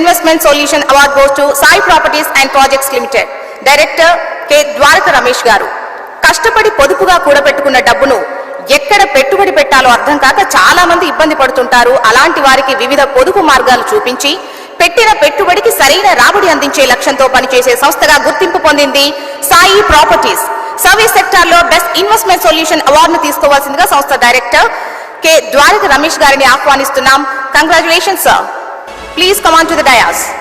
Investment solution award goes to Sai properties and projects limited. Director K Dwaraka Ramesh garu. కష్టపడి పొదుపుగా కూడబెట్టుకున్న డబ్బును ఎక్కడ పెట్టుబడి పెట్టాలో అర్థం కాక చాలా మంది ఇబ్బంది పడుతుంటారు. అలాంటి వారికి వివిధ పొదుపు మార్గాలు చూపించి పెట్టిన పెట్టుబడికి సరైన రాబడి అందించే లక్ష్యంతో పనిచేసే సంస్థగా గుర్తింపు పొందింది సాయి ప్రాపర్టీస్. సర్వీస్ సెక్టార్లో బెస్ట్ ఇన్వెస్ట్మెంట్ సొల్యూషన్ అవార్డును తీసుకోవాల్సిందిగా సంస్థ డైరెక్టర్ కె ద్వారక రమేష్ గారిని ఆహ్వానిస్తున్నాం. Congratulation sir. Please come on to the dais.